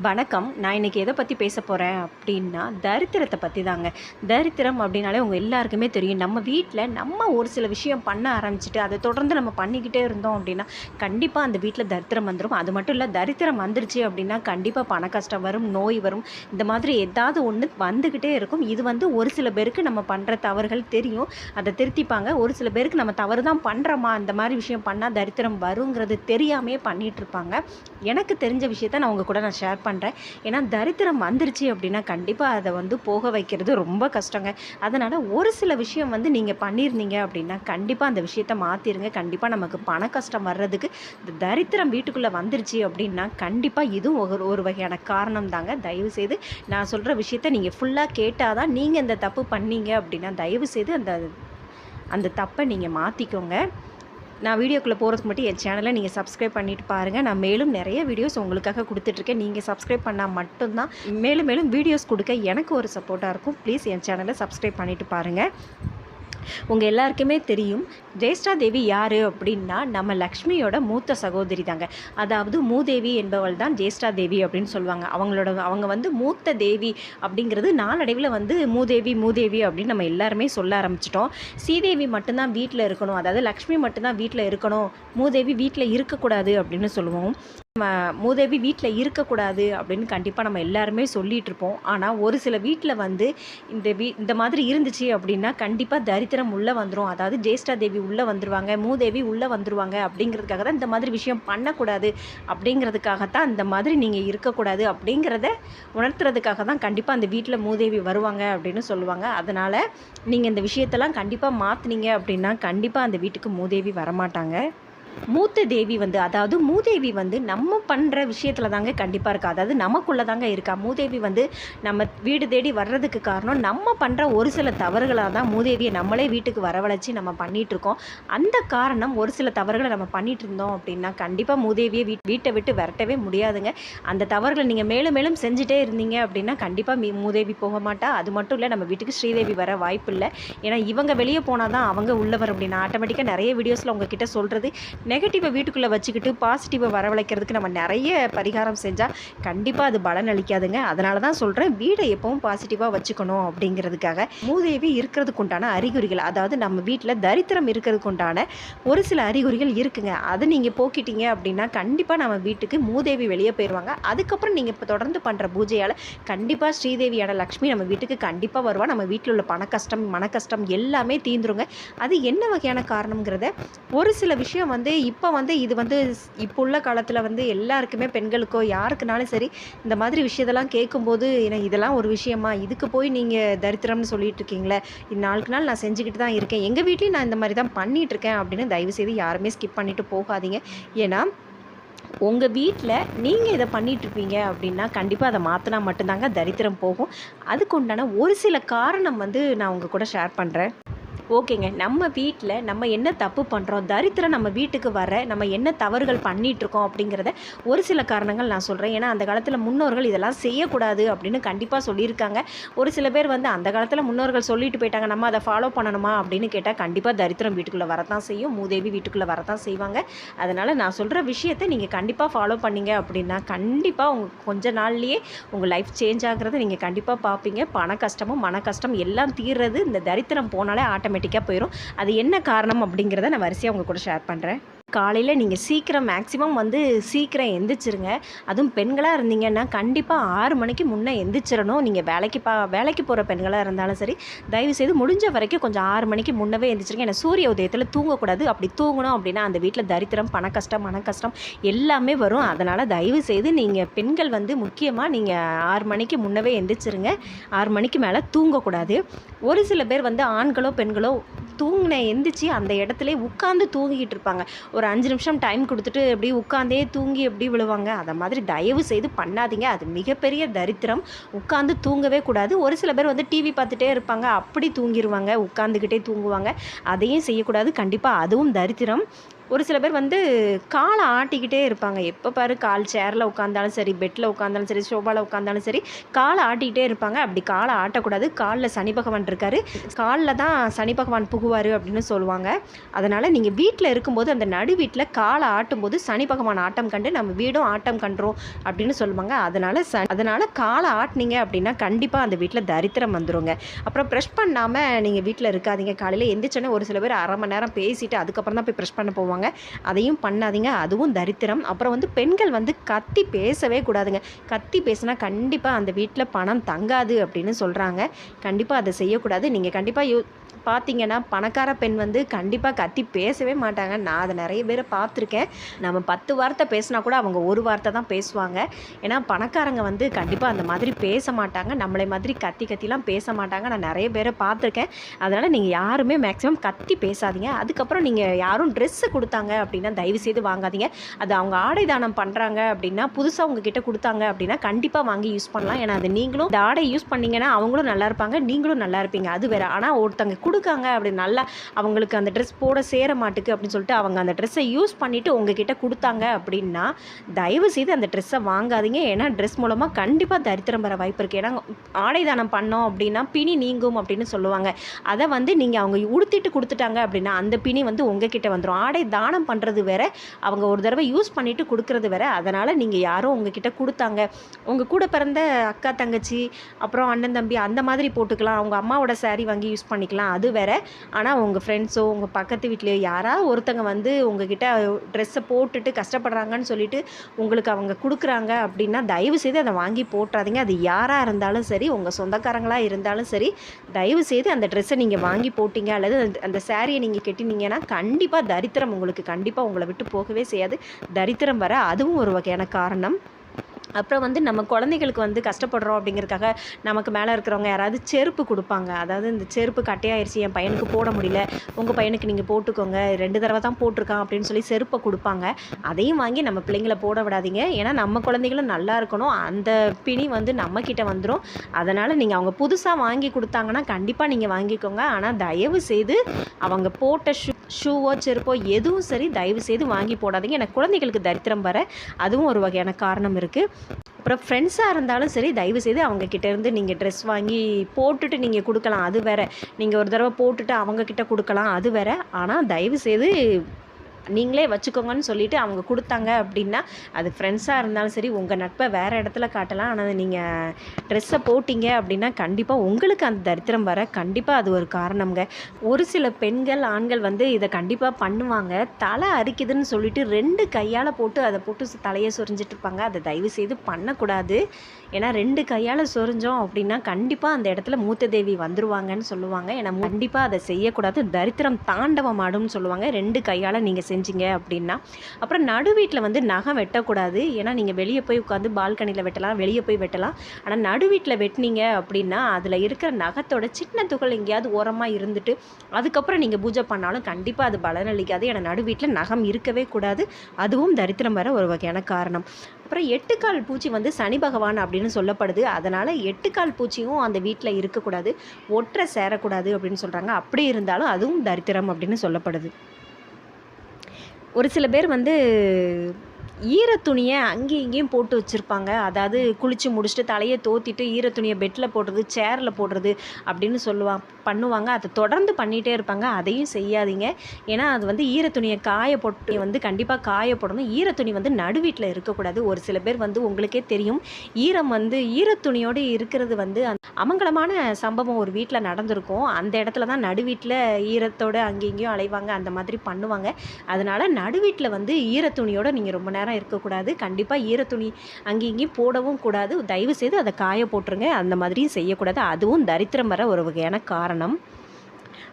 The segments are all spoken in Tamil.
வணக்கம். நான் இன்றைக்கி எதை பற்றி பேச போகிறேன் அப்படின்னா தரித்திரத்தை பற்றி தாங்க. தரித்திரம் அப்படின்னாலே உங்கள் எல்லாருக்குமே தெரியும். நம்ம வீட்டில் நம்ம ஒரு சில விஷயம் பண்ண ஆரம்பிச்சுட்டு அதை தொடர்ந்து நம்ம பண்ணிக்கிட்டே இருந்தோம் அப்படின்னா கண்டிப்பாக அந்த வீட்டில் தரித்திரம் வந்துடும் அது மட்டும் இல்லை தரித்திரம் வந்துருச்சு அப்படின்னா கண்டிப்பாக பண கஷ்டம் வரும் நோய் வரும். இந்த மாதிரி ஏதாவது ஒன்று வந்துக்கிட்டே இருக்கும். இது வந்து ஒரு சில பேருக்கு நம்ம பண்ணுற தவறுகள் தெரியும். அதை திருத்திப்பாங்க. ஒரு சில பேருக்கு நம்ம தவறு தான் பண்ணுறோமா அந்த மாதிரி விஷயம் பண்ணால் தரித்திரம் வருங்கிறது தெரியாமே பண்ணிகிட்ருப்பாங்க எனக்கு தெரிஞ்ச விஷயத்த நான் உங்கள் கூட நான் ஷேர் பண்ணுறேன் ஏன்னா தரித்திரம் வந்துருச்சு அப்படின்னா கண்டிப்பாக அதை வந்து போக வைக்கிறது ரொம்ப கஷ்டங்க. அதனால் ஒரு சில விஷயம் வந்து நீங்கள் பண்ணியிருந்தீங்க அப்படின்னா கண்டிப்பாக அந்த விஷயத்த மாற்றிடுங்க கண்டிப்பாக நமக்கு பண கஷ்டம் வர்றதுக்கு இந்த தரித்திரம் வீட்டுக்குள்ளே வந்துருச்சு அப்படின்னா கண்டிப்பாக இதுவும் ஒரு ஒரு வகையான காரணம் தாங்க. தயவுசெய்து நான் சொல்கிற விஷயத்த நீங்கள் ஃபுல்லாக கேட்டால் தான் நீங்கள் இந்த தப்பு பண்ணீங்க அப்படின்னா தயவுசெய்து அந்த அந்த தப்பை நீங்கள் மாற்றிக்கோங்க நான் வீடியோக்குள்ளே போகிறதுக்கு மட்டும் என் சேனலை நீங்கள் சப்ஸ்கிரைப் பண்ணிட்டு பாருங்கள் நான் மேலும் நிறைய வீடியோஸ் உங்களுக்காக கொடுத்துட்ருக்கேன். நீங்கள் சப்ஸ்கிரைப் பண்ணால் மட்டும்தான். மேலும் மேலும் வீடியோஸ் கொடுக்க எனக்கு ஒரு சப்போர்ட்டாக இருக்கும். ப்ளீஸ் என் சேனலை சப்ஸ்கிரைப் பண்ணிட்டு பாருங்கள் உங்கள் எல்லாருக்குமே தெரியும் ஜெயஸ்டா தேவி யார் அப்படின்னா நம்ம லக்ஷ்மியோட மூத்த சகோதரி தாங்க. அதாவது மூதேவி என்பவள் தான் ஜேஷ்டா தேவி அப்படின்னு சொல்லுவாங்க. அவங்களோட அவங்க வந்து மூத்த தேவி அப்படிங்கிறது நாளடைவில் வந்து மூதேவி மூதேவி அப்படின்னு நம்ம எல்லாருமே சொல்ல ஆரம்பிச்சிட்டோம். ஸ்ரீதேவி மட்டும்தான் வீட்டில் இருக்கணும். அதாவது லக்ஷ்மி மட்டும்தான் வீட்டில் இருக்கணும். மூதேவி வீட்டில் இருக்கக்கூடாது அப்படின்னு சொல்லுவோம். நம்ம மூதேவி வீட்டில் இருக்கக்கூடாது அப்படின்னு கண்டிப்பாக நம்ம எல்லாருமே சொல்லிகிட்டு இருப்போம் ஆனால் ஒரு சில வீட்டில் வந்து இந்த வீ இந்த மாதிரி இருந்துச்சு அப்படின்னா கண்டிப்பாக தரித்திரம் உள்ளே வந்துடும் அதாவது ஜேஷ்டா தேவி உள்ளே வந்துருவாங்க மூதேவி உள்ளே வந்துருவாங்க அப்படிங்கிறதுக்காக தான் இந்த மாதிரி விஷயம் பண்ணக்கூடாது அப்படிங்கிறதுக்காகத்தான் இந்த மாதிரி நீங்கள் இருக்கக்கூடாது அப்படிங்கிறத உணர்த்துறதுக்காக தான் கண்டிப்பாக அந்த வீட்டில் மூதேவி வருவாங்க அப்படின்னு சொல்லுவாங்க. அதனால் நீங்கள் இந்த விஷயத்தெல்லாம் கண்டிப்பாக மாற்றுனீங்க அப்படின்னா கண்டிப்பாக அந்த வீட்டுக்கு மூதேவி வரமாட்டாங்க. மூத்த தேவி வந்து அதாவது மூதேவி வந்து நம்ம பண்ணுற விஷயத்தில் தாங்க கண்டிப்பாக இருக்கா? அதாவது நமக்குள்ளே தாங்க இருக்கா? மூதேவி வந்து நம்ம வீடு தேடி வர்றதுக்கு காரணம் நம்ம பண்ணுற ஒரு சில தவறுகளாக தான் மூதேவியை நம்மளே வீட்டுக்கு வரவழைச்சி நம்ம பண்ணிகிட்ருக்கோம் அந்த காரணம் ஒரு சில தவறுகளை நம்ம பண்ணிட்டு இருந்தோம் அப்படின்னா கண்டிப்பாக மூதேவியை வீட் வீட்டை விட்டு விரட்டவே முடியாதுங்க. அந்த தவறுகளை நீங்கள் மேலும் மேலும் செஞ்சுட்டே இருந்தீங்க அப்படின்னா கண்டிப்பாக மீ மூதேவி போக மாட்டா. அது மட்டும் இல்லை நம்ம வீட்டுக்கு ஸ்ரீதேவி வர வாய்ப்பு இல்லை. ஏன்னா இவங்க வெளியே போனால் தான் அவங்க உள்ள வர அப்படின்னா ஆட்டோமேட்டிக்காக நிறைய வீடியோஸில் உங்ககிட்ட சொல்கிறது நெகட்டிவை வீட்டுக்குள்ளே வச்சுக்கிட்டு பாசிட்டிவை வரவழைக்கிறதுக்கு நம்ம நிறைய பரிகாரம் செஞ்சால் கண்டிப்பாக அது பலன் அளிக்காதுங்க. அதனால தான் சொல்கிறேன் வீடை எப்பவும் பாசிட்டிவாக வச்சுக்கணும் அப்படிங்கிறதுக்காக மூதேவி இருக்கிறதுக்கு உண்டான அறிகுறிகள் அதாவது நம்ம வீட்டில் தரித்திரம் இருக்கிறதுக்கு உண்டான ஒரு சில அறிகுறிகள் இருக்குங்க. அதை நீங்கள் போக்கிட்டீங்க அப்படின்னா கண்டிப்பாக நம்ம வீட்டுக்கு மூதேவி வெளியே போயிடுவாங்க அதுக்கப்புறம் நீங்கள் இப்போ தொடர்ந்து பண்ணுற பூஜையால் கண்டிப்பாக ஸ்ரீதேவியான லக்ஷ்மி நம்ம வீட்டுக்கு கண்டிப்பாக வருவா. நம்ம வீட்டில் உள்ள பண கஷ்டம் மன கஷ்டம் எல்லாமே தீந்துருங்க. அது என்ன வகையான காரணங்கிறத ஒரு சில விஷயம் வந்து இப்போ வந்து இது வந்து இப்போ உள்ள காலத்தில் வந்து எல்லாருக்குமே பெண்களுக்கோ யாருக்குனாலும் சரி இந்த மாதிரி விஷயத்தெல்லாம் கேட்கும்போது ஏன்னா இதெல்லாம் ஒரு விஷயமா? இதுக்கு போய் நீங்கள் தரித்திரம்னு சொல்லிட்டு இருக்கீங்களே இது நாளுக்கு நாள் நான் செஞ்சுக்கிட்டு தான் இருக்கேன். எங்கள் வீட்லேயும் நான் இந்த மாதிரி தான் பண்ணிகிட்டு இருக்கேன் அப்படின்னு தயவு செய்து யாருமே ஸ்கிப் பண்ணிட்டு போகாதீங்க. ஏன்னா உங்கள் வீட்டில் நீங்கள் இதை பண்ணிகிட்ருப்பீங்க இருப்பீங்க அப்படின்னா கண்டிப்பாக அதை மாற்றினா மட்டும்தாங்க தரித்திரம் போகும். அதுக்கு உண்டான ஒரு சில காரணம் வந்து நான் உங்கள் கூட ஷேர் பண்ணுறேன் ஓகேங்க. நம்ம வீட்டில் நம்ம என்ன தப்பு பண்ணுறோம் தரித்திரம் நம்ம வீட்டுக்கு வர நம்ம என்ன தவறுகள் பண்ணிகிட்ருக்கோம் இருக்கோம் அப்படிங்கிறத ஒரு சில காரணங்கள் நான் சொல்கிறேன் ஏன்னா அந்த காலத்தில் முன்னோர்கள் இதெல்லாம் செய்யக்கூடாது அப்படின்னு கண்டிப்பாக சொல்லியிருக்காங்க. ஒரு சில பேர் வந்து அந்த காலத்தில் முன்னோர்கள் சொல்லிட்டு போயிட்டாங்க நம்ம அதை ஃபாலோ பண்ணணுமா அப்படின்னு கேட்டால் கண்டிப்பாக தரித்திரம் வீட்டுக்குள்ளே வரத்தான் செய்யும். மூதேவி வீட்டுக்குள்ளே வரத்தான் செய்வாங்க. அதனால் நான் சொல்கிற விஷயத்தை நீங்கள் கண்டிப்பாக ஃபாலோ பண்ணிங்க அப்படின்னா கண்டிப்பாக உங்கள் கொஞ்ச நாள்லேயே உங்கள் லைஃப் சேஞ்ச் ஆகுறத நீங்கள் கண்டிப்பாக பார்ப்பீங்க பண கஷ்டமும் மன கஷ்டம் எல்லாம் தீர்றது இந்த தரித்திரம் போனாலே ஆட்டோமேட்டிக்காக போயிடும் அது என்ன காரணம் அப்படிங்கிறத நான் வரிசையாக உங்கள் கூட ஷேர் பண்ணுறேன் காலையில் நீங்கள் சீக்கிரம் மேக்ஸிமம் வந்து சீக்கிரம் எந்திரிச்சிருங்க. அதுவும் பெண்களாக இருந்தீங்கன்னா கண்டிப்பாக ஆறு மணிக்கு முன்னே எந்திரிச்சிடணும் நீங்கள் வேலைக்கு பா வேலைக்கு போகிற பெண்களாக இருந்தாலும் சரி தயவுசெய்து முடிஞ்ச வரைக்கும் கொஞ்சம் ஆறு மணிக்கு முன்னவே எந்திரிச்சிருங்க. ஏன்னா சூரிய உதயத்தில் தூங்கக்கூடாது. அப்படி தூங்கணும் அப்படின்னா அந்த வீட்டில் தரித்திரம் பண கஷ்டம் மன கஷ்டம் எல்லாமே வரும். அதனால் தயவு செய்து நீங்கள் பெண்கள் வந்து முக்கியமாக நீங்கள் ஆறு மணிக்கு முன்னவே எந்திரிச்சிருங்க. ஆறு மணிக்கு மேலே தூங்கக்கூடாது. ஒரு சில பேர் வந்து ஆண்களோ பெண்களோ தூங்கின எந்திரிச்சு அந்த இடத்துல உட்காந்து தூங்கிக்கிட்டு இருப்பாங்க. ஒரு ஒரு அஞ்சு நிமிஷம் டைம் கொடுத்துட்டு எப்படி உட்காந்தே தூங்கி எப்படி விழுவாங்க? அதை மாதிரி தயவு செய்து பண்ணாதீங்க. அது மிகப்பெரிய தரித்திரம். உட்காந்து தூங்கவே கூடாது. ஒரு சில பேர் வந்து டிவி பார்த்துட்டே இருப்பாங்க. அப்படி தூங்கிடுவாங்க உட்காந்துக்கிட்டே தூங்குவாங்க. அதையும் செய்யக்கூடாது. கண்டிப்பாக அதுவும் தரித்திரம். ஒரு சில பேர் வந்து காலை ஆட்டிக்கிட்டே இருப்பாங்க. எப்போ பாரு கால் சேரில் உட்காந்தாலும் சரி பெட்டில் உட்காந்தாலும் சரி சோபாவில் உட்காந்தாலும் சரி காலை ஆட்டிக்கிட்டே இருப்பாங்க. அப்படி காலை ஆட்டக்கூடாது. காலில் சனி பகவான் இருக்காரு. காலில் தான் சனி பகவான் புகுவார் அப்படின்னு சொல்லுவாங்க. அதனால் நீங்கள் வீட்டில் இருக்கும்போது அந்த நடு வீட்டில் காலை ஆட்டும்போது சனி பகவான் ஆட்டம் கண்டு நம்ம வீடும் ஆட்டம் கண்டுறோம் அப்படின்னு சொல்லுவாங்க. அதனால் ச அதனால் காலை ஆட்டினீங்க அப்படின்னா கண்டிப்பாக அந்த வீட்டில் தரித்திரம் வந்துருங்க. அப்புறம் ப்ரெஷ் பண்ணாமல் நீங்கள் வீட்டில் இருக்காதீங்க. காலையில் எந்திரிச்சோன்னே ஒரு சில பேர் அரை மணி நேரம் பேசிட்டு அதுக்கப்புறம் தான் போய் ப்ரெஷ் பண்ண போவாங்க. அதையும் பண்ணாதீங்க. அதுவும் தரித்திரம். அப்புறம் வந்து பெண்கள் வந்து கத்தி பேசவே கூடாதுங்க. கத்தி பேசினா கண்டிப்பாக அந்த வீட்டில் பணம் தங்காது அப்படின்னு சொல்கிறாங்க கண்டிப்பாக அதை செய்யக்கூடாது. நீங்கள் கண்டிப்பாக யூ பார்த்தீங்கன்னா பணக்கார பெண் வந்து கண்டிப்பாக கத்தி பேசவே மாட்டாங்க. நான் அதை நிறைய பேரை பார்த்துருக்கேன். நம்ம பத்து வார்த்தை பேசினா கூட அவங்க ஒரு வார்த்தை தான் பேசுவாங்க. ஏன்னா பணக்காரங்க வந்து கண்டிப்பாக அந்த மாதிரி பேச மாட்டாங்க. நம்மளை மாதிரி கத்தி கத்திலாம் பேச மாட்டாங்க. நான் நிறைய பேரை பார்த்துருக்கேன். அதனால் நீங்கள் யாருமே மேக்ஸிமம் கத்தி பேசாதீங்க. அதுக்கப்புறம் நீங்கள் யாரும் ட்ரெஸ்ஸு கொடுத்தாங்க அப்படின்னா தயவு செய்து வாங்காதீங்க. அது அவங்க ஆடை தானம் பண்ணுறாங்க அப்படின்னா புதுசாக உங்ககிட்ட கொடுத்தாங்க அப்படின்னா கண்டிப்பாக வாங்கி யூஸ் பண்ணலாம். ஏன்னா அது நீங்களும் இந்த ஆடை யூஸ் பண்ணீங்கன்னா அவங்களும் நல்லா இருப்பாங்க. நீங்களும் நல்லா இருப்பீங்க. அது வேறு. ஆனால் ஒருத்தங்க கொடுக்காங்க அப்படி நல்லா அவங்களுக்கு அந்த ட்ரெஸ் போட சேர மாட்டுக்கு அப்படின்னு சொல்லிட்டு அவங்க அந்த ட்ரெஸ்ஸை யூஸ் பண்ணிவிட்டு உங்ககிட்ட கொடுத்தாங்க அப்படின்னா தயவு செய்து அந்த ட்ரெஸ்ஸை வாங்காதீங்க. ஏன்னா ட்ரெஸ் மூலமாக கண்டிப்பாக தரித்திரம் வர வாய்ப்பு இருக்குது ஏன்னா ஆடை தானம் பண்ணோம் அப்படின்னா பிணி நீங்கும் அப்படின்னு சொல்லுவாங்க. அதை வந்து நீங்கள் அவங்க உடுத்திட்டு கொடுத்துட்டாங்க அப்படின்னா அந்த பிணி வந்து உங்ககிட்ட வந்துடும் ஆடை தானம் பண்ணுறது வேற அவங்க ஒரு தடவை யூஸ் பண்ணிவிட்டு கொடுக்குறது வேற. அதனால் நீங்கள் யாரும் உங்ககிட்ட கொடுத்தாங்க. உங்கள் கூட பிறந்த அக்கா தங்கச்சி அப்புறம் அண்ணன் தம்பி அந்த மாதிரி போட்டுக்கலாம். அவங்க அம்மாவோட saree வாங்கி யூஸ் பண்ணிக்கலாம். அது அது வேற. ஆனால் உங்கள் ஃப்ரெண்ட்ஸோ உங்கள் பக்கத்து வீட்லேயோ யாராவது ஒருத்தங்க வந்து உங்ககிட்ட ட்ரெஸ்ஸை போட்டுட்டு கஷ்டப்படுறாங்கன்னு சொல்லிட்டு உங்களுக்கு அவங்க கொடுக்குறாங்க அப்படின்னா தயவு செய்து அதை வாங்கி போட்டுறாதீங்க. அது யாராக இருந்தாலும் சரி உங்கள் சொந்தக்காரங்களாக இருந்தாலும் சரி தயவு செய்து அந்த ட்ரெஸ்ஸை நீங்கள் வாங்கி போட்டிங்க அல்லது அந்த- சேரீயை சாரியை நீங்கள் கட்டினீங்கன்னா கண்டிப்பாக தரித்திரம் உங்களுக்கு கண்டிப்பாக உங்களை விட்டு போகவே செய்யாது. தரித்திரம் வர அதுவும் ஒரு வகையான காரணம். அப்புறம் வந்து நம்ம குழந்தைகளுக்கு வந்து கஷ்டப்படுறோம் அப்படிங்கிறதுக்காக நமக்கு மேலே இருக்கிறவங்க யாராவது செருப்பு கொடுப்பாங்க. அதாவது இந்த செருப்பு கட்டையாயிருச்சு என் பையனுக்கு போட முடியல உங்கள் பையனுக்கு நீங்கள் போட்டுக்கோங்க ரெண்டு தடவை தான் போட்டிருக்கான் அப்படின்னு சொல்லி செருப்பை கொடுப்பாங்க. அதையும் வாங்கி நம்ம பிள்ளைங்கள போட விடாதீங்க. ஏன்னா நம்ம குழந்தைகளும் நல்லா இருக்கணும். அந்த பிணி வந்து நம்மக்கிட்ட வந்துடும் அதனால் நீங்கள் அவங்க புதுசாக வாங்கி கொடுத்தாங்கன்னா கண்டிப்பாக நீங்கள் வாங்கிக்கோங்க. ஆனால் தயவு செய்து அவங்க போட்ட ஷூ ஷூவோ செருப்போ எதுவும் சரி தயவு செய்து வாங்கி போடாதீங்க. எனக்கு குழந்தைகளுக்கு தரித்திரம் வர அதுவும் ஒரு வகையான காரணம் இருக்குது அப்புறம் ஃப்ரெண்ட்ஸாக இருந்தாலும் சரி தயவு செய்து அவங்க இருந்து நீங்கள் ட்ரெஸ் வாங்கி போட்டுட்டு நீங்கள் கொடுக்கலாம். அது வேறு. நீங்கள் ஒரு தடவை போட்டுட்டு அவங்கக்கிட்ட கொடுக்கலாம். அது வேறு. ஆனால் தயவு செய்து நீங்களே வச்சுக்கோங்கன்னு சொல்லிட்டு அவங்க கொடுத்தாங்க அப்படின்னா அது ஃப்ரெண்ட்ஸாக இருந்தாலும் சரி உங்கள் நட்பை வேறு இடத்துல காட்டலாம். ஆனால் நீங்கள் ட்ரெஸ்ஸை போட்டிங்க அப்படின்னா கண்டிப்பாக உங்களுக்கு அந்த தரித்திரம் வர கண்டிப்பாக அது ஒரு காரணம்ங்க. ஒரு சில பெண்கள் ஆண்கள் வந்து இதை கண்டிப்பாக பண்ணுவாங்க. தலை அரிக்குதுன்னு சொல்லிட்டு ரெண்டு கையால் போட்டு அதை போட்டு தலையை சொரிஞ்சிட்டு இருப்பாங்க. அதை தயவு செய்து பண்ணக்கூடாது. ஏன்னா ரெண்டு கையால் சொரிஞ்சோம் அப்படின்னா கண்டிப்பாக அந்த இடத்துல மூத்த தேவி வந்துருவாங்கன்னு சொல்லுவாங்க. ஏன்னா கண்டிப்பாக அதை செய்யக்கூடாது. தரித்திரம் தாண்டவம் ஆடும்னு சொல்லுவாங்க. ரெண்டு கையால் நீங்கள் செஞ்சீங்க அப்படின்னா அப்புறம் நடு வீட்டில் வந்து நகம் வெட்டக்கூடாது. ஏன்னா நீங்கள் வெளியே போய் உட்காந்து பால்கனியில் வெட்டலாம் வெளியே போய் வெட்டலாம். ஆனால் நடு வீட்டில் வெட்டினீங்க அப்படின்னா அதில் இருக்கிற நகத்தோட சின்ன துகள் எங்கேயாவது ஓரமாக இருந்துட்டு அதுக்கப்புறம் நீங்கள் பூஜை பண்ணாலும் கண்டிப்பாக அது பலனளிக்காது ஏன்னா நடு வீட்டில் நகம் இருக்கவே கூடாது. அதுவும் தரித்திரம் வர ஒரு வகையான காரணம். அப்புறம் எட்டுக்கால் பூச்சி வந்து சனி பகவான் அப்படின்னு சொல்லப்படுது. அதனால் எட்டுக்கால் பூச்சியும் அந்த வீட்டில் இருக்கக்கூடாது. ஒற்றை சேரக்கூடாது அப்படின்னு சொல்கிறாங்க அப்படி இருந்தாலும் அதுவும் தரித்திரம் அப்படின்னு சொல்லப்படுது. ஒரு சில பேர் வந்து ஈரத்துணியை அங்கேயும் இங்கேயும் போட்டு வச்சுருப்பாங்க. அதாவது குளித்து முடிச்சுட்டு தலையை தோத்திட்டு ஈரத்துணியை பெட்டில் போடுறது சேரில் போடுறது அப்படின்னு சொல்லுவான் பண்ணுவாங்க. அதை தொடர்ந்து பண்ணிகிட்டே இருப்பாங்க. அதையும் செய்யாதீங்க. ஏன்னா அது வந்து ஈரத்துணியை காய போட்டு வந்து கண்டிப்பாக காய போடணும் ஈரத்துணி வந்து நடுவீட்டில் இருக்கக்கூடாது. ஒரு சில பேர் வந்து உங்களுக்கே தெரியும். ஈரம் வந்து ஈரத்துணியோடு இருக்கிறது வந்து அமங்கலமான சம்பவம் ஒரு வீட்டில் நடந்திருக்கும். அந்த இடத்துல தான் நடுவீட்டில் ஈரத்தோடு அங்கேயும் இங்கேயும் அலைவாங்க. அந்த மாதிரி பண்ணுவாங்க. அதனால் நடுவீட்டில் வந்து ஈரத்துணியோடு நீங்கள் ரொம்ப நேரம் இருக்கக்கூடாது. கண்டிப்பாக ஈரத்துணி அங்கேயும் இங்கேயும் போடவும் கூடாது. தயவு செய்து அதை காய போட்டுருங்க அந்த மாதிரியும் செய்யக்கூடாது. அதுவும் தரித்திரம் வர ஒரு வகையான காரணம்.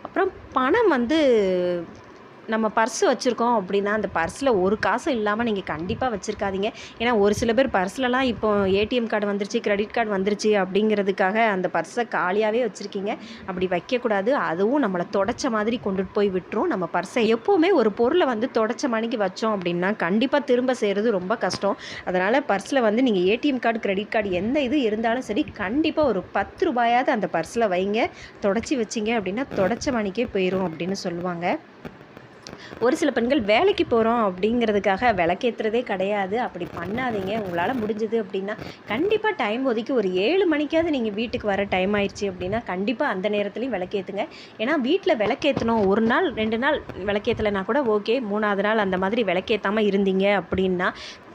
அப்புறம் பணம் வந்து நம்ம பர்ஸ் வச்சுருக்கோம் அப்படின்னா அந்த பர்ஸில் ஒரு காசும் இல்லாமல் நீங்கள் கண்டிப்பாக வச்சுருக்காதீங்க. ஏன்னா ஒரு சில பேர் பர்ஸ்லலாம் இப்போ ஏடிஎம் கார்டு வந்துருச்சு கிரெடிட் கார்டு வந்துருச்சு அப்படிங்கிறதுக்காக அந்த பர்ஸை காலியாகவே வச்சுருக்கீங்க. அப்படி வைக்கக்கூடாது. அதுவும் நம்மளை தொடச்ச மாதிரி கொண்டுட்டு போய் விட்டுரும். நம்ம பர்ஸை எப்போவுமே ஒரு பொருளை வந்து தொடச்ச மணிக்கு வச்சோம் அப்படின்னா கண்டிப்பாக திரும்ப செய்கிறது ரொம்ப கஷ்டம். அதனால் பர்ஸில் வந்து நீங்கள் ஏடிஎம் கார்டு கிரெடிட் கார்டு எந்த இது இருந்தாலும் சரி கண்டிப்பாக ஒரு பத்து ரூபாயாவது அந்த பர்ஸில் வைங்க. தொடச்சி வச்சிங்க அப்படின்னா தொடச்ச மணிக்கே போயிடும் அப்படின்னு சொல்லுவாங்க. ஒரு சில பெண்கள் வேலைக்கு போகிறோம் அப்படிங்கிறதுக்காக விளக்கேற்றுறதே கிடையாது. அப்படி பண்ணாதீங்க. உங்களால் முடிஞ்சது அப்படின்னா கண்டிப்பாக டைம் ஒதுக்கி ஒரு ஏழு மணிக்காவது நீங்கள் வீட்டுக்கு வர டைம் ஆயிடுச்சு அப்படின்னா கண்டிப்பாக அந்த நேரத்துலையும் விளக்கேற்றுங்க ஏன்னா வீட்டில் விளக்கேற்றணும் ஒரு நாள் ரெண்டு நாள் விளக்கேற்றலைனா கூட ஓகே மூணாவது நாள் அந்த மாதிரி விளக்கேற்றாமல் இருந்தீங்க அப்படின்னா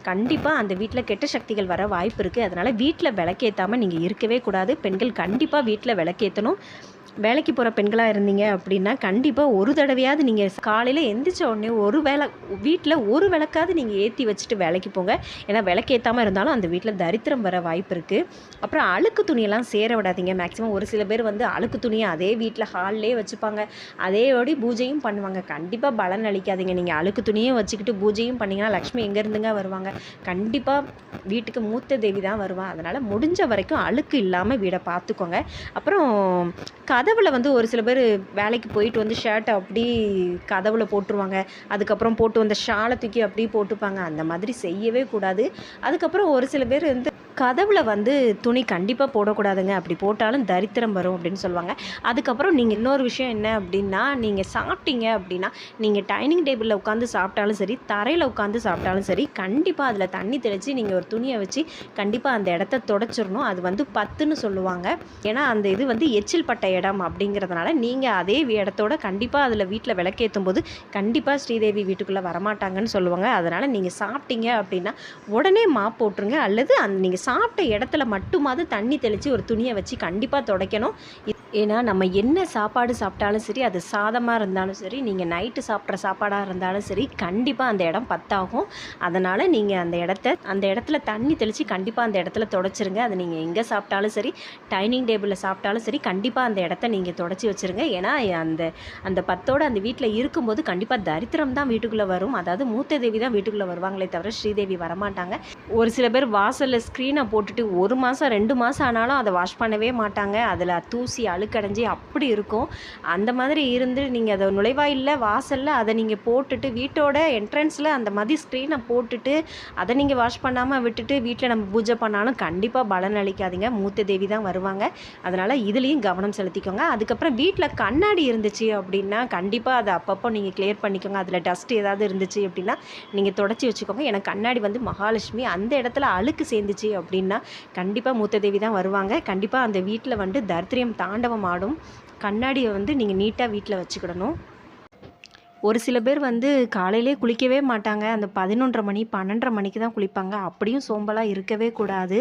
கண்டிப்பாக அந்த வீட்டில் கெட்ட சக்திகள் வர வாய்ப்பு இருக்குது அதனால் வீட்டில் விளக்கேற்றாமல் நீங்கள் இருக்கவே கூடாது. பெண்கள் கண்டிப்பாக வீட்டில் விளக்கேற்றணும் வேலைக்கு போகிற பெண்களாக இருந்தீங்க அப்படின்னா கண்டிப்பாக ஒரு தடவையாவது நீங்கள் காலையில் எந்திரிச்ச உடனே ஒரு வேலை வீட்டில் ஒரு விளக்காவது நீங்கள் ஏற்றி வச்சுட்டு வேலைக்கு போங்க. ஏன்னா விளக்கேற்றாமல் இருந்தாலும் அந்த வீட்டில் தரித்திரம் வர வாய்ப்பு இருக்குது அப்புறம் அழுக்கு துணியெல்லாம் சேர விடாதீங்க. மேக்ஸிமம் ஒரு சில பேர் வந்து அழுக்கு துணியை அதே வீட்டில் ஹால்லே வச்சுப்பாங்க. அதேயோடி பூஜையும் பண்ணுவாங்க. கண்டிப்பாக பலன் அளிக்காதீங்க. நீங்கள் அழுக்கு துணியும் வச்சுக்கிட்டு பூஜையும் பண்ணிங்கன்னா லக்ஷ்மி எங்கேருந்துங்க வருவாங்க. கண்டிப்பாக வீட்டுக்கு மூத்த தேவி தான் வருவான் அதனால் முடிஞ்ச வரைக்கும் அழுக்கு இல்லாமல் வீடை பார்த்துக்கோங்க அப்புறம் கதவில் வந்து ஒரு சில பேர் வேலைக்கு போயிட்டு வந்து ஷர்ட்டை அப்படி கதவில் போட்டுருவாங்க. அதுக்கப்புறம் போட்டு வந்த ஷாலை தூக்கி அப்படியே போட்டுப்பாங்க. அந்த மாதிரி செய்யவே கூடாது. அதுக்கப்புறம் ஒரு சில பேர் வந்து கதவில் வந்து துணி கண்டிப்பாக போடக்கூடாதுங்க. அப்படி போட்டாலும் தரித்திரம் வரும் அப்படின்னு சொல்லுவாங்க. அதுக்கப்புறம் நீங்கள் இன்னொரு விஷயம் என்ன அப்படின்னா நீங்கள் சாப்பிட்டீங்க அப்படின்னா நீங்கள் டைனிங் டேபிளில் உட்காந்து சாப்பிட்டாலும் சரி தரையில் உட்காந்து சாப்பிட்டாலும் சரி கண்டிப்பாக அதில் தண்ணி தெளித்து நீங்கள் ஒரு துணியை வச்சு கண்டிப்பாக அந்த இடத்த தொடச்சிடணும் அது வந்து பத்துன்னு சொல்லுவாங்க. ஏன்னா அந்த இது வந்து எச்சில் பட்ட இடம் அப்படிங்கிறதுனால நீங்கள் அதே இடத்தோட கண்டிப்பாக அதில் வீட்டில் விளக்கேற்றும் போது கண்டிப்பாக ஸ்ரீதேவி வீட்டுக்குள்ளே வரமாட்டாங்கன்னு சொல்லுவாங்க. அதனால் நீங்கள் சாப்பிட்டீங்க அப்படின்னா உடனே மாப் போட்டுருங்க. அல்லது அந்த நீங்கள் சாப்பிட்ட இடத்துல மட்டுமாவது தண்ணி தெளித்து ஒரு துணியை வச்சு கண்டிப்பாக துடைக்கணும். ஏன்னா நம்ம என்ன சாப்பாடு சாப்பிட்டாலும் சரி அது சாதமாக இருந்தாலும் சரி நீங்கள் நைட்டு சாப்பிட்ற சாப்பாடாக இருந்தாலும் சரி கண்டிப்பாக அந்த இடம் பத்தாகும். அதனால் நீங்கள் அந்த இடத்த அந்த இடத்துல தண்ணி தெளித்து கண்டிப்பாக அந்த இடத்துல தொடச்சிருங்க. அது நீங்கள் எங்கே சாப்பிட்டாலும் சரி டைனிங் டேபிளில் சாப்பிட்டாலும் சரி கண்டிப்பாக அந்த இடத்த நீங்கள் தொடச்சி வச்சுருங்க. ஏன்னா அந்த அந்த பத்தோடு அந்த வீட்டில் இருக்கும்போது கண்டிப்பாக தரித்திரம் தான் வீட்டுக்குள்ளே வரும். அதாவது மூத்த தேவி தான் வீட்டுக்குள்ளே வருவாங்களே தவிர ஸ்ரீதேவி வரமாட்டாங்க. ஒரு சில பேர் வாசலில் ஸ்க்ரீன் போட்டுட்டு ஒரு மாதம் ரெண்டு மாதம் ஆனாலும் அதை வாஷ் பண்ணவே மாட்டாங்க. அதில் தூசி அழுக்கடைஞ்சி அப்படி இருக்கும். அந்த மாதிரி இருந்து நீங்கள் அதை நுழைவாயில்ல வாசலில் அதை நீங்கள் போட்டுட்டு வீட்டோட என்ட்ரன்ஸில் அந்த மாதிரி ஸ்க்ரீனை போட்டுட்டு அதை நீங்கள் வாஷ் பண்ணாமல் விட்டுட்டு வீட்டில் நம்ம பூஜை பண்ணாலும் கண்டிப்பாக பலன் அளிக்காதீங்க. மூத்த தேவி தான் வருவாங்க. அதனால் இதுலேயும் கவனம் செலுத்திக்கோங்க. அதுக்கப்புறம் வீட்டில் கண்ணாடி இருந்துச்சு அப்படின்னா கண்டிப்பாக அதை அப்பப்போ நீங்கள் கிளியர் பண்ணிக்கோங்க. அதில் டஸ்ட் ஏதாவது இருந்துச்சு அப்படின்னா நீங்கள் தொடச்சி வச்சுக்கோங்க. ஏன்னா கண்ணாடி வந்து மகாலட்சுமி அந்த இடத்துல அழுக்கு சேர்ந்துச்சு அப்படின்னா கண்டிப்பாக மூத்த தேவி தான் வருவாங்க. கண்டிப்பாக அந்த வீட்டில் வந்து தரித்திரியம் தாண்டவம் ஆடும் கண்ணாடியை வந்து நீங்கள் நீட்டாக வீட்டில் வச்சுக்கிடணும். ஒரு சில பேர் வந்து காலையிலே குளிக்கவே மாட்டாங்க. அந்த பதினொன்றரை மணி பன்னெண்டரை மணிக்கு தான் குளிப்பாங்க. அப்படியும் சோம்பலாக இருக்கவே கூடாது.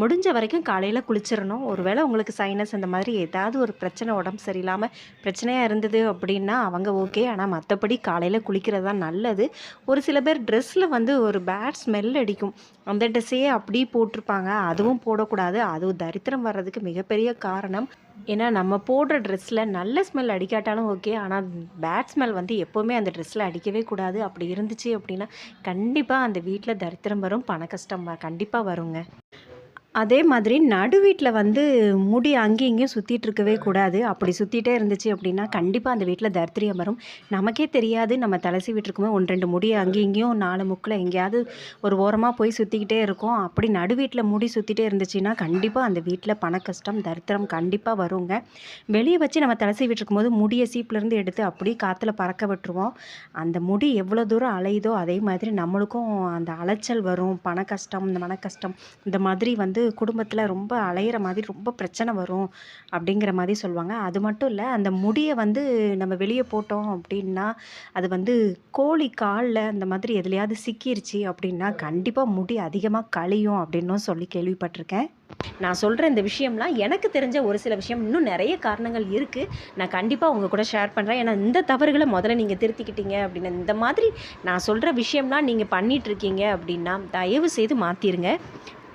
முடிஞ்ச வரைக்கும் காலையில் குளிச்சிடணும் ஒருவேளை உங்களுக்கு சைனஸ் அந்த மாதிரி ஏதாவது ஒரு பிரச்சனை உடம்பு சரியில்லாமல் பிரச்சனையாக இருந்தது அப்படின்னா அவங்க ஓகே ஆனால் மற்றபடி காலையில் குளிக்கிறது தான் நல்லது. ஒரு சில பேர் ட்ரெஸ்ஸில் வந்து ஒரு பேட் ஸ்மெல் அடிக்கும். அந்த ட்ரெஸ்ஸையே அப்படியே போட்டிருப்பாங்க. அதுவும் போடக்கூடாது. அதுவும் தரித்திரம் வர்றதுக்கு மிகப்பெரிய காரணம். ஏன்னா நம்ம போடுற ட்ரெஸ்ஸில் நல்ல ஸ்மெல் அடிக்காட்டாலும் ஓகே ஆனால் பேட் ஸ்மெல் வந்து எப்போவுமே அந்த ட்ரெஸ்ஸில் அடிக்கவே கூடாது. அப்படி இருந்துச்சு அப்படின்னா கண்டிப்பாக அந்த வீட்டில் தரித்திரம் வரும் பண கஷ்டம் கண்டிப்பாக வருங்க. அதே மாதிரி நடு வீட்டில் வந்து முடி அங்கேயும் இங்கேயும் சுற்றிட்டு இருக்கவே கூடாது. அப்படி சுற்றிட்டே இருந்துச்சு அப்படின்னா கண்டிப்பாக அந்த வீட்டில் தரித்திரியம் வரும். நமக்கே தெரியாது நம்ம தலைசி சீவிட்டு ஒன்று ரெண்டு முடி அங்கேயும் இங்கேயும் நாலு முக்கில் எங்கேயாவது ஒரு ஓரமாக போய் சுற்றிக்கிட்டே இருக்கும். அப்படி நடு வீட்டில் முடி சுற்றிட்டே இருந்துச்சுன்னா கண்டிப்பாக அந்த வீட்டில் பண கஷ்டம் தரித்திரம் கண்டிப்பாக வருங்க. வெளியே வச்சு நம்ம தலைசி சீவிட்டு போது முடியை சீப்பிலேருந்து எடுத்து அப்படியே காற்றுல பறக்க விட்டுருவோம். அந்த முடி எவ்வளோ தூரம் அலையுதோ அதே மாதிரி நம்மளுக்கும் அந்த அலைச்சல் வரும். பண கஷ்டம் இந்த மன கஷ்டம் இந்த மாதிரி வந்து குடும்பத்தில் ரொம்ப அலையிற மாதிரி ரொம்ப பிரச்சனை வரும் அப்படிங்கிற மாதிரி சொல்லுவாங்க. அது மட்டும் இல்லை அந்த முடியை வந்து நம்ம வெளியே போட்டோம் அப்படின்னா அது வந்து கோழி காலில் அந்த மாதிரி எதுலையாவது சிக்கிருச்சு அப்படின்னா கண்டிப்பாக முடி அதிகமாக கழியும் அப்படின்னும் சொல்லி கேள்விப்பட்டிருக்கேன். நான் சொல்கிற இந்த விஷயம்லாம் எனக்கு தெரிஞ்ச ஒரு சில விஷயம் இன்னும் நிறைய காரணங்கள் இருக்குது நான் கண்டிப்பாக உங்கள் கூட ஷேர் பண்ணுறேன் ஏன்னா இந்த தவறுகளை முதல்ல நீங்கள் திருத்திக்கிட்டீங்க அப்படின்னு இந்த மாதிரி நான் சொல்கிற விஷயம்லாம் நீங்கள் பண்ணிட்டு இருக்கீங்க அப்படின்னா தயவு செய்து மாற்றிருங்க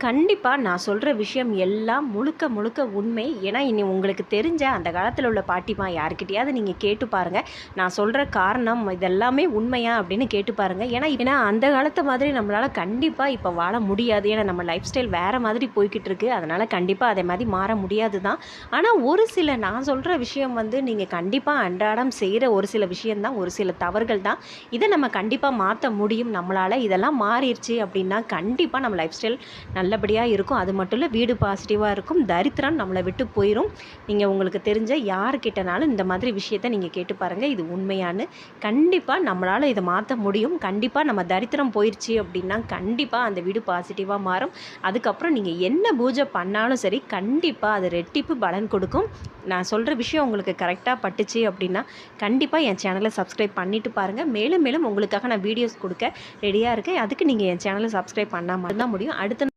கண்டிப்பாக நான் சொல்கிற விஷயம் எல்லாம் முழுக்க முழுக்க உண்மை. ஏன்னா இனி உங்களுக்கு தெரிஞ்ச அந்த காலத்தில் உள்ள பாட்டிமா யாருக்கிட்டையாவது நீங்கள் கேட்டு பாருங்கள் நான் சொல்கிற காரணம் இதெல்லாமே உண்மையா அப்படின்னு கேட்டு பாருங்கள் ஏன்னா ஏன்னா அந்த காலத்து மாதிரி நம்மளால் கண்டிப்பாக இப்போ வாழ முடியாது. ஏன்னா நம்ம லைஃப் ஸ்டைல் வேறு மாதிரி போய்கிட்டு இருக்கு. அதனால் கண்டிப்பாக அதே மாதிரி மாற முடியாது தான் ஆனால் ஒரு சில நான் சொல்கிற விஷயம் வந்து நீங்கள் கண்டிப்பாக அன்றாடம் செய்கிற ஒரு சில விஷயந்தான் ஒரு சில தவறுகள் தான் இதை நம்ம கண்டிப்பாக மாற்ற முடியும். நம்மளால் இதெல்லாம் மாறிடுச்சு அப்படின்னா கண்டிப்பாக நம்ம லைஃப் ஸ்டைல் நல்ல நல்லபடியாக இருக்கும். அது மட்டும் இல்லை வீடு பாசிட்டிவாக இருக்கும். தரித்திரம் நம்மளை விட்டு போயிடும் நீங்கள் உங்களுக்கு தெரிஞ்ச யார்கிட்டனாலும் இந்த மாதிரி விஷயத்த நீங்கள் கேட்டு பாருங்கள் இது உண்மையானு. கண்டிப்பாக நம்மளால் இதை மாற்ற முடியும். கண்டிப்பாக நம்ம தரித்திரம் போயிடுச்சு அப்படின்னா கண்டிப்பாக அந்த வீடு பாசிட்டிவாக மாறும். அதுக்கப்புறம் நீங்கள் என்ன பூஜை பண்ணாலும் சரி கண்டிப்பாக அது ரெட்டிப்பு பலன் கொடுக்கும். நான் சொல்கிற விஷயம் உங்களுக்கு கரெக்டாக பட்டுச்சு அப்படின்னா கண்டிப்பாக என் சேனலை சப்ஸ்கிரைப் பண்ணிவிட்டு பாருங்கள் மேலும் மேலும் உங்களுக்காக நான் வீடியோஸ் கொடுக்க ரெடியாக இருக்கேன். அதுக்கு நீங்கள் என் சேனலை சப்ஸ்கிரைப் பண்ணால் மட்டும்தான் முடியும். அடுத்த